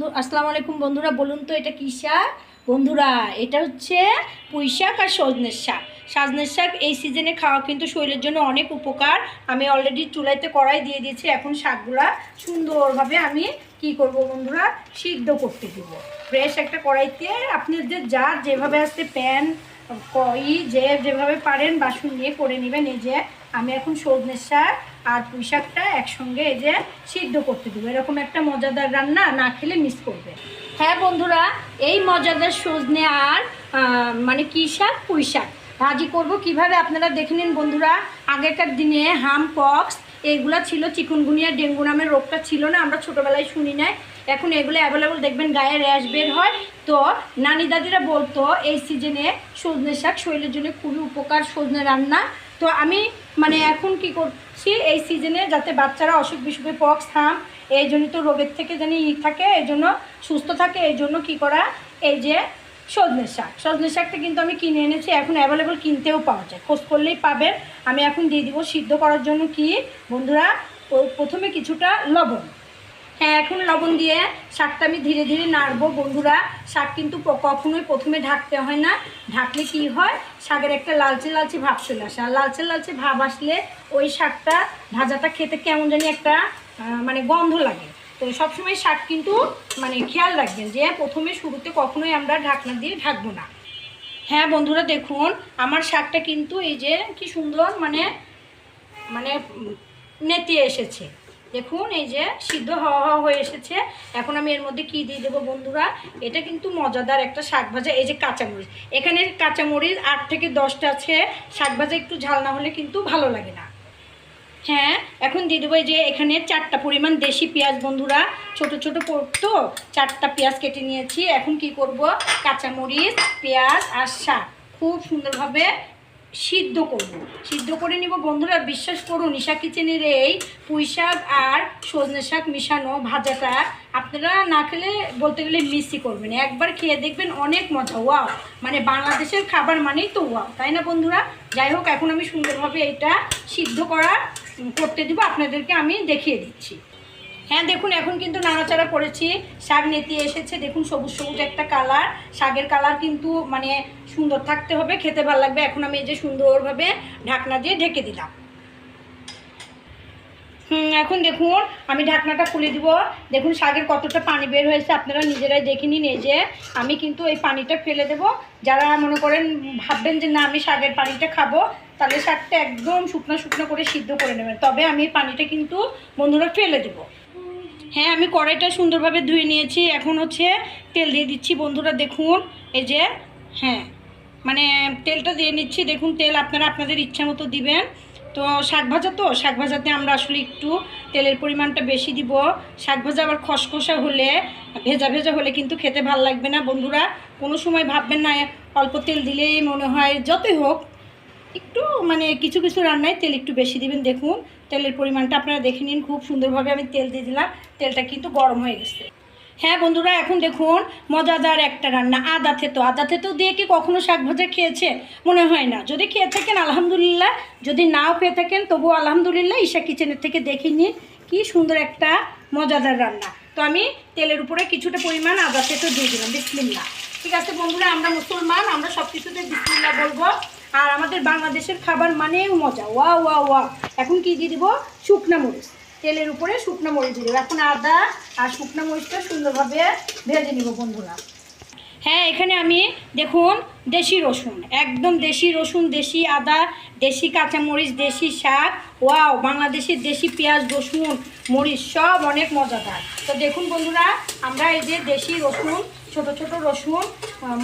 বন্ধু, আসসালামু আলাইকুম বন্ধুরা, বলুন তো এটা কী শাক? বন্ধুরা, এটা হচ্ছে পুঁই শাক আর সজনের শাক। সজনের শাক এই সিজনে খাওয়া কিন্তু শরীরের জন্য অনেক উপকার। আমি অলরেডি চুলাইতে কড়াই দিয়ে দিয়েছি, এখন শাকগুলা সুন্দরভাবে আমি কি করব বন্ধুরা, সিদ্ধ করতে দেবো। ফ্রেশ একটা কড়াইতে আপনাদের যা যেভাবে আসতে প্যান ই যে যেভাবে পারেন বাসন নিয়ে করে নেবেন। এই যে আমি এখন সজনের শাক আর পুঁই শাকটা একসঙ্গে এই যে সিদ্ধ করতে দেবো। এরকম একটা মজাদার রান্না না খেলে মিস করবে। হ্যাঁ বন্ধুরা, এই মজাদার সজনে আর মানে কী শাক? পুঁই শাক। ভাজি করব কীভাবে? আপনারা দেখে নিন বন্ধুরা। আগেকার দিনে হাম, পক্স, এইগুলা ছিল। চিকুনগুনিয়া, ডেঙ্গু নামের রোগটা ছিল না, আমরা ছোটোবেলায় শুনি নাই। এখন এগুলো অ্যাভেলেবল দেখবেন, গায়ে র্যাশ বের হয়। তো নানি দাদিরা বলতো, এই সিজনে সজনে শাক শরীরের জন্য খুবই উপকার সজনে রান্না। তো আমি মানে এখন কি করছি, এই সিজনে যাতে বাচ্চারা অসুখ বিসুখে পক্স হাম এই জন্য তো রোগের থেকে যেন ই থাকে, এই জন্য সুস্থ থাকে, এই জন্য কী করা, এই যে সজনে শাক। সজনে শাকটা কিন্তু আমি কিনে এনেছি, এখন অ্যাভেলেবল কিনতেও পাওয়া যায়। খোঁজ করলেই পাবেন। আমি এখন দিয়ে দিব সিদ্ধ করার জন্য কি? বন্ধুরা প্রথমে কিছুটা লবণ। হ্যাঁ এখন লবণ দিয়ে শাকটা আমি ধীরে ধীরে নাড়বো। বন্ধুরা, শাক কিন্তু কখনোই প্রথমে ঢাকতে হয় না। ঢাকলে কি হয়? শাকের একটা লালচে লালচে ভাব চলে আসে। আর লালচে লালচে ভাব আসলে ওই শাকটা ভাজাটা খেতে কেমন জানি একটা মানে গন্ধ লাগে। তো সবসময় শাক কিন্তু মানে খেয়াল রাখবেন যে প্রথমে শুরুতে কখনোই আমরা ঢাকনা দিয়ে ঢাকবো না। হ্যাঁ বন্ধুরা, দেখুন, আমার শাকটা কিন্তু এই যে কি সুন্দর মানে মানে নেতিয়ে এসেছে। দেখুন, এই যে সিদ্ধ হওয়া হওয়া হয়ে এসেছে। এখন আমি এর মধ্যে কি দিয়ে দেবো বন্ধুরা? এটা কিন্তু মজাদার একটা শাক ভাজা, এই যে কাঁচামরিচ। এখানে কাঁচামরিচ আট থেকে দশটা আছে। শাক ভাজা একটু ঝাল না হলে কিন্তু ভালো লাগে না। হ্যাঁ এখন দিয়ে দেবো এই যে এখানে চারটা পরিমাণ দেশি পেঁয়াজ বন্ধুরা। ছোট ছোট তো চারটা পেঁয়াজ কেটে নিয়েছি। এখন কি করব? কাঁচামরিচ, পেঁয়াজ আর শাক। খুব সুন্দরভাবে সিদ্ধ করব। সিদ্ধ করে নিব বন্ধুরা বিশ্বাস করুন, ঈশা কিচেনের এই পুঁই শাক আর সজনে শাক মিশানো ভাজাটা আপনারা না খেলে বলতে গেলে মিসই করবেন। একবার খেয়ে দেখবেন অনেক মজা। ওয়াও! মানে বাংলাদেশের খাবার মানেই তো ওয়াও, তাই না বন্ধুরা? যাই হোক, এখন আমি সুন্দরভাবে এটা সিদ্ধ করা করতে দিব। আপনাদেরকে আমি দেখিয়ে দিচ্ছি। হ্যাঁ দেখুন, এখন কিন্তু নাড়াচাড়া করেছি। শাক নেতিয়ে এসেছে। দেখুন, সবুজ সবুজ একটা কালার। শাকের কালার কিন্তু মানে সুন্দর থাকতে হবে, খেতে ভালো লাগবে। এখন আমি এই যে সুন্দরভাবে ঢাকনা দিয়ে ঢেকে দিলাম। হুম, এখন দেখুন, আমি ঢাকনাটা খুলে দিব। দেখুন, শাকের কতটা পানি বের হয়েছে, আপনারা নিজেরাই দেখে নিন। এই যে, আমি কিন্তু এই পানিটা ফেলে দেব। যারা মনে করেন, ভাববেন যে, না, আমি শাকের পানিটা খাব, তাহলে শাকটা একদম শুকনো শুকনো করে সিদ্ধ করে নেবেন। তবে আমি পানিটা কিন্তু বন্ধুরা ফেলে দেবো। হ্যাঁ আমি কড়াইটা সুন্দরভাবে ধুয়ে নিয়েছি। এখন হচ্ছে তেল দিয়ে দিচ্ছি। বন্ধুরা, দেখুন, এই যে হ্যাঁ মানে তেলটা দিয়ে নিচ্ছি। দেখুন, তেল আপনারা আপনাদের ইচ্ছা মতো দিবেন। তো শাক ভাজা তো, শাক ভাজাতে আমরা আসলে একটু তেলের পরিমাণটা বেশি দিব। শাক ভাজা আবার খসখসা হলে, ভেজা ভেজা হলে কিন্তু খেতে ভালো লাগবে না। বন্ধুরা, কোনো সময় ভাববেন না, অল্প তেল দিলেই মনে হয়, যতই হোক, একটু মানে কিছু কিছু রান্নায় তেল একটু বেশি দিবেন। দেখুন তেলের পরিমাণটা আপনারা দেখে নিন, খুব সুন্দরভাবে আমি তেল দিয়ে দিলাম, তেলটা কিন্তু গরম হয়ে গেছে। হ্যাঁ বন্ধুরা, এখন দেখুন, মজাদার একটা রান্না, আদা থেতো। আদা থেতো দিয়ে কি কখনো শাক ভাজা খেয়েছে মনে হয় না। যদি খেয়ে থাকেন, আলহামদুলিল্লাহ। যদি নাও পেয়ে থাকেন তবুও আলহামদুলিল্লাহ ঈশা কিচেনের থেকে দেখে নিন, কি সুন্দর একটা মজাদার রান্না। তো আমি তেলের উপরে কিছুটা পরিমাণ আদা থেতো দিয়ে দিলাম বিসমিল্লা ঠিক আছে বন্ধুরা, আমরা মুসলমান, আমরা সব কিছুতে বিসমিল্লা বলব। আর আমাদের বাংলাদেশের খাবার মানেও মজা। ওয়া ওয়া ওয়া এখন কি দিয়ে দিব? শুকনা মরিচ। তেলের উপরে শুকনা মরিচ দিয়ে এখন আদা আর শুকনা মরিচটা সুন্দরভাবে ভেজে নিব বন্ধুরা। হ্যাঁ এখানে আমি দেখুন, দেশি রসুন। একদম দেশি রসুন, দেশি আদা, দেশি কাঁচামরিচ, দেশি শাক। ওয়াও, বাংলাদেশের দেশি পেঁয়াজ, রসুন, মরিচ সব অনেক মজাদার। তো দেখুন বন্ধুরা, আমরা এই যে দেশি রসুন ছোট ছোট রসুন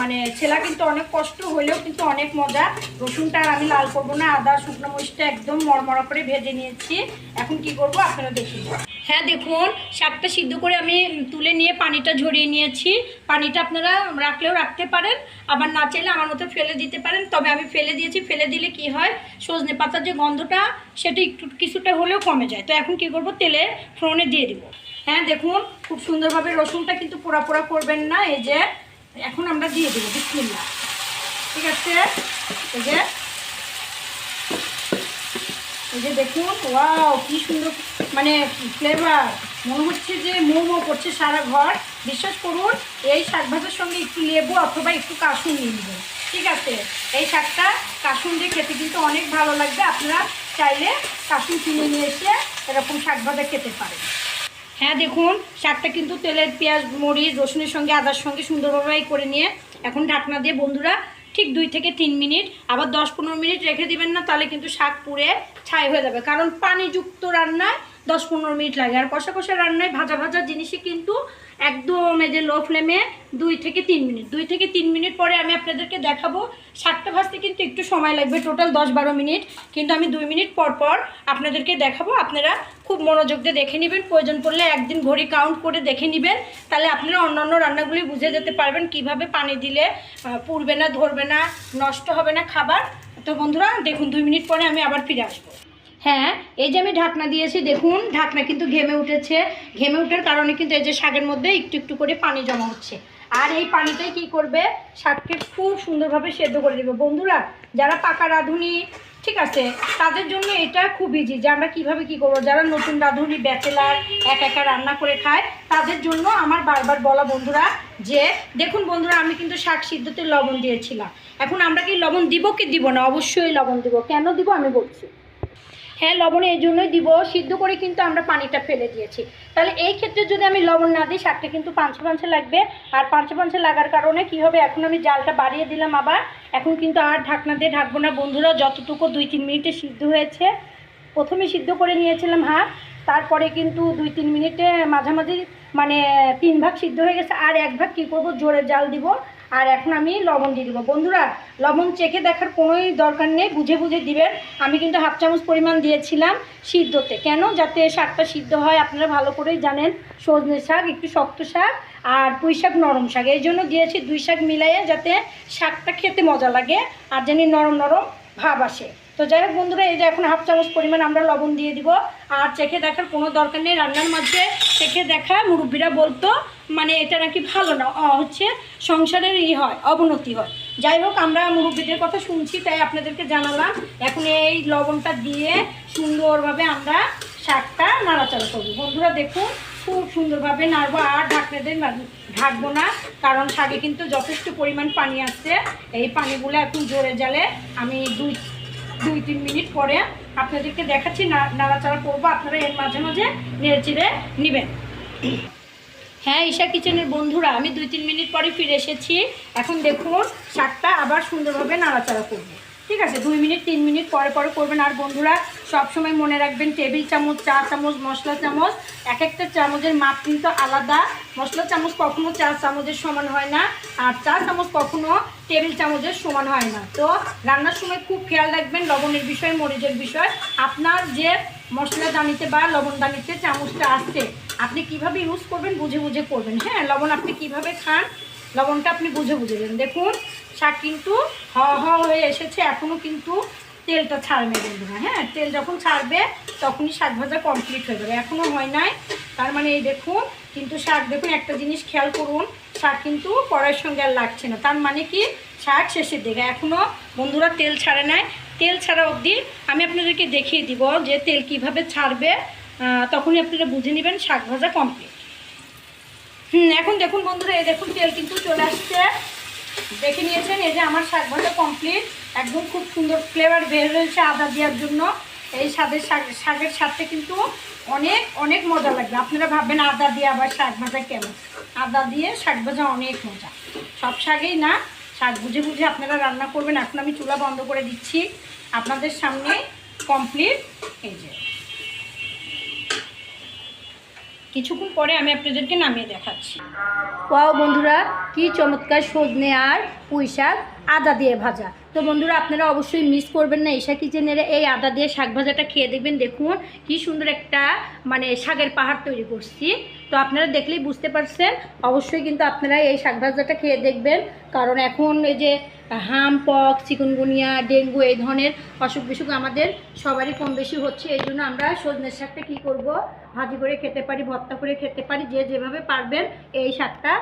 মানে ছেলা কিন্তু অনেক কষ্ট হলেও কিন্তু অনেক মজা। রসুনটা আর আমি লাল করব না, আদা, শুকনো মরিচটা একদম মরমরা করে ভেজে নিয়েছি। এখন কি করব আপনারা দেখুন হ্যাঁ দেখুন, শাকটা সিদ্ধ করে আমি তুলে নিয়ে পানিটা ঝরিয়ে নিয়েছি। পানিটা আপনারা রাখলেও রাখতে পারেন, আবার না চাইলে আমার মতো ফেলে দিতে পারেন। তবে আমি ফেলে দিয়েছি, ফেলে দিলে কি হয়, সজনে পাতার যে গন্ধটা, সেটা একটু, কিছুটা হলেও কমে যায়। তো এখন কি করব, তেলে ফোড়নে দিয়ে দিব। হ্যাঁ দেখুন, খুব সুন্দরভাবে রসুনটা কিন্তু পোড়া পোড়া করবেন না, এই যে, এখন আমরা দিয়ে দেবো বিসমিল্লা ঠিক আছে? এই যে এই যে দেখুন, ওয়াও, কি সুন্দর মানে ফ্লেভার মনে হচ্ছে যে মোমো করছে সারা ঘর। বিশ্বাস করুন, এই শাক ভাজার সঙ্গে একটু লেবু অথবা একটু কাসুন নিয়ে ঠিক আছে? এই শাকটা কাসুন দিয়ে খেতে কিন্তু অনেক ভালো লাগবে। আপনারা চাইলে কাসুন কিনে নিয়ে এসে এরকম শাক ভাজা খেতে পারেন। হ্যাঁ দেখুন, শাকটা কিন্তু তেলের পেঁয়াজ, মরিচ, রসুনের সঙ্গে, আদার সঙ্গে সুন্দরভাবে করে নিয়ে এখন ঢাকনা দিয়ে বন্ধুরা ঠিক দুই থেকে তিন মিনিট, আবার দশ পনেরো মিনিট রেখে দিবেন না, তাহলে কিন্তু শাক পুড়ে ছাই হয়ে যাবে। কারণ পানিযুক্ত রান্নায় দশ পনেরো মিনিট লাগে, আর কষা কষা রান্নায় ভাজা ভাজা জিনিসই কিন্তু একদম এই যে লো ফ্লেমে দুই থেকে তিন মিনিট। দুই থেকে তিন মিনিট পরে আমি আপনাদেরকে দেখাবো, শাকটা ভাজতে কিন্তু একটু সময় লাগবে, টোটাল দশ বারো মিনিট। কিন্তু আমি দুই মিনিট পর পর আপনাদেরকে দেখাবো, আপনারা খুব মনোযোগ দিয়ে দেখে নেবেন, প্রয়োজন পড়লে একদিন ঘড়ি কাউন্ট করে দেখে নেবেন। তাহলে আপনারা অন্যান্য রান্নাগুলি বুঝে যেতে পারবেন কীভাবে পানি দিলে পুড়বে না, ধরবে না, নষ্ট হবে না খাবার। তো বন্ধুরা, দেখুন, দুই মিনিট পরে আমি আবার ফিরে আসব। হ্যাঁ এই যে আমি ঢাকনা দিয়েছি, দেখুন, ঢাকনা কিন্তু ঘেমে উঠেছে। ঘেমে উঠার কারণে কিন্তু এই যে শাকের মধ্যে একটু একটু করে পানি জমা হচ্ছে। আর এই পানিটাই কি করবে? শাককে খুব সুন্দরভাবে সেদ্ধ করে দেবে বন্ধুরা যারা পাকা রাঁধুনি, ঠিক আছে, তাদের জন্য এটা খুব ইজি যে আমরা কীভাবে কী করব? যারা নতুন রাঁধুনি, ব্যাচেলার, এক একা রান্না করে খায়, তাদের জন্য আমার বারবার বলা বন্ধুরা যে, দেখুন বন্ধুরা, আমি কিন্তু শাক সিদ্ধতে লবণ দিয়েছিলাম। এখন আমরা কি লবণ দিব কি দিব না? অবশ্যই লবণ দিব। কেন দিব আমি বলছি। হ্যাঁ লবণ এই জন্যই দিব। সিদ্ধ করে কিন্তু আমরা পানিটা ফেলে দিয়েছি। তাহলে এই ক্ষেত্রে যদি আমি লবণ না দিই, শাকটা কিন্তু পাঁচশো পাঁচশো লাগবে। আর পাঁচশো পাঁচশো লাগার কারণে কি হবে? এখন আমি জালটা বাড়িয়ে দিলাম আবার। এখন কিন্তু আর ঢাকনা দিয়ে ঢাকবো না। বন্ধুরা, যতটুকু দুই তিন মিনিটে সিদ্ধ হয়েছে, প্রথমে সিদ্ধ করে নিয়েছিলাম হাফ তারপরে কিন্তু দুই তিন মিনিটে মাঝামাঝি মানে তিন ভাগ সিদ্ধ হয়ে গেছে। আর এক ভাগ কী করব? জোরে জাল দিব। আর এখন আমি লবণ দিয়ে দেবো। বন্ধুরা, লবণ চেখে দেখার কোনোই দরকার নেই, বুঝে বুঝে দিবেন। আমি কিন্তু হাফ চামচ পরিমাণ দিয়েছিলাম সিদ্ধতে। কেন? যাতে শাকটা সিদ্ধ হয়, আপনারা ভালো করেই জানেন। সজনে শাক, একটু শক্ত শাক আর পুঁই শাক, নরম শাক। এই জন্য দিয়েছি দুই শাক মিলাইয়ে যাতে শাকটা খেতে মজা লাগে আর জানি নরম নরম ভাব আসে। তো যাই হোক বন্ধুরা, এই যে এখন হাফ চামচ পরিমাণ আমরা লবণ দিয়ে দিব। আর চেখে দেখার কোনো দরকার নেই, রান্নার মাঝে চেখে দেখা মুরব্বীরা বলতো মানে এটা নাকি ভালো না হচ্ছে সংসারের ই হয়, অবনতি হয়। যাই হোক, আমরা মুরব্বীদের কথা শুনছি, তাই আপনাদেরকে জানালাম। এখন এই লবণটা দিয়ে সুন্দরভাবে আমরা শাকটা নাড়াচাড়া করব। বন্ধুরা, দেখুন, খুব সুন্দরভাবে নাড়বো, আর ঢাকনাতে ঢাকবো না, কারণ শাকে কিন্তু যথেষ্ট পরিমাণ পানি আছে এই পানিগুলো এখন জোরে জালে আমি দুই দুই তিন মিনিট পরে আপনাদেরকে দেখাচ্ছি নাড়াচাড়া করব। আপনারা এর মাঝে মাঝে নেড়ে চিড়ে নেবেন। হ্যাঁ ঈশা কিচেনের বন্ধুরা, আমি দুই তিন মিনিট পরে ফিরে এসেছি। এখন দেখুন, শাকটা আবার সুন্দরভাবে নাড়াচাড়া করব। ঠিক আছে, দুই মিনিট, তিন মিনিট পরে পরে করবেন। আর বন্ধুরা, সবসময় মনে রাখবেন, টেবিল চামচ, চা চামচ, মশলা চামচ, এক একটা চামচের মাপ কিন্তু আলাদা। মশলা চামচ কখনো চা চামচের সমান হয় না, আর চা চামচ কখনো টেবিল চামচের সমান হয় না। তো রান্নার সময় খুব খেয়াল রাখবেন, লবণের বিষয়, মরিচের বিষয়। আপনার যে মশলা দানিতে বা লবণ দানিতে চামচটা আসছে, আপনি কীভাবে ইউজ করবেন, বুঝে বুঝে করবেন। হ্যাঁ লবণ আপনি কীভাবে খান, লবণটা আপনি বুঝে বুঝে দেন দেখুন শাক কিন্তু হ হ হয়ে এসেছে এখনও কিন্তু তেলটা ছাড়বে বন্ধুরা হ্যাঁ? তেল যখন ছাড়বে, তখনই শাক ভাজা কমপ্লিট হয়ে যাবে। এখনও হয় নাই। তার মানে এই দেখুন, কিন্তু শাক দেখুন, একটা জিনিস খেয়াল করুন, শাক কিন্তু কড়াইয়ের সঙ্গে আর লাগছে না। তার মানে কি? শাক শেষের দিকে। এখনও বন্ধুরা তেল ছাড়ে নাই। তেল ছাড়া অবধি আমি আপনাদেরকে দেখিয়ে দিব যে তেল কীভাবে ছাড়বে তখনই আপনারা বুঝে নেবেন শাক ভাজা কমপ্লিট হুম, এখন দেখুন বন্ধুরা, এই দেখুন তেল কিন্তু চলে আসছে। দেখে নিয়েছেন, এই যে আমার শাক ভাজা কমপ্লিট একদম খুব সুন্দর ফ্লেভার বের হয়েছে আদা দেওয়ার জন্য। এই স্বাদের শাক, শাকের স্বাদটা কিন্তু অনেক অনেক মজা লাগবে। আপনারা ভাববেন আদা দিয়ে আবার শাক ভাজা কেমন আদা দিয়ে শাক ভাজা অনেক মজা। সব শাকেই না, শাক বুঝে বুঝে আপনারা রান্না করবেন। এখন আমি চুলা বন্ধ করে দিচ্ছি। আপনাদের সামনে কমপ্লিট এই যে। কিছুক্ষণ পরে আমি আপনাদেরকে নামিয়ে দেখাচ্ছি। ওয়াও বন্ধুরা, কি চমৎকার সজনে আর পুঁই শাক, আদা দিয়ে ভাজা। তো বন্ধুরা, আপনারা অবশ্যই মিস করবেন না ঈশা কিচেনের এই আদা দিয়ে শাক ভাজাটা খেয়ে দেখবেন। দেখুন, কি সুন্দর একটা মানে শাকের পাহাড় তৈরি করছি। তো আপনারা দেখলেই বুঝতে পারছেন, অবশ্যই কিন্তু আপনারা এই শাক ভাজাটা খেয়ে দেখবেন। কারণ এখন এই যে হাম, পক, চিকুনগুনিয়া, ডেঙ্গু, এই ধরনের অসুখ বিসুখ আমাদের সবারই কম বেশি হচ্ছে। এই জন্য আমরা সজনের শাকটা কী করব? ভাজি করে খেতে পারি, ভর্তা করে খেতে পারি, যে যেভাবে পারবেন এই শাকটা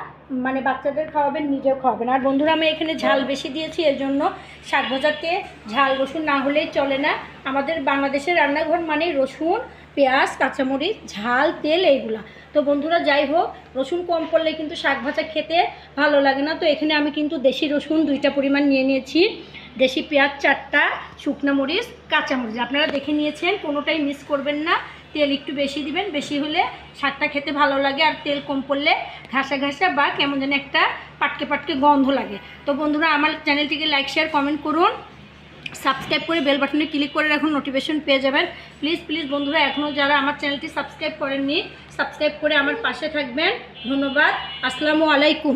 মানে বাচ্চাদের খাওয়াবেন, নিজেও খাওয়াবেন। আর বন্ধুরা, আমি এখানে ঝাল বেশি দিয়েছি এর জন্য শাক ভাজাতে ঝাল, রসুন না হলেই চলে না। আমাদের বাংলাদেশের রান্নাঘর মানেই রসুন, পেঁয়াজ, কাঁচামরিচ, ঝাল, তেল এইগুলা। তো বন্ধুরা, যাই হোক রসুন কম পড়লে কিন্তু শাক ভাজা খেতে ভালো লাগে না। তো এখানে আমি কিন্তু দেশি রসুন দুইটা পরিমাণ নিয়ে নিয়েছি। দেশি পেঁয়াজ চারটা, শুকনো মরিচ কাঁচামরিচ আপনারা দেখে নিয়েছেন, কোনোটাই মিস করবেন না। তেল একটু বেশি দিবেন, বেশি হলে শাকটা খেতে ভালো লাগে আর তেল কম পড়লে ঘাসা ঘাসা বা কেমন যেন একটা পাটকে পাটকে গন্ধ লাগে। তো বন্ধুরা, আমার চ্যানেলটিকে লাইক শেয়ার কমেন্ট করুন। সাবস্ক্রাইব করে বেল বাটনে ক্লিক করে রাখুন নোটিফিকেশন পেয়ে যাবেন। প্লিজ প্লিজ বন্ধুরা এখনও যারা আমার চ্যানেলটি সাবস্ক্রাইব করেননি, সাবস্ক্রাইব করে আমার পাশে থাকবেন। ধন্যবাদ, আসসালামু আলাইকুম।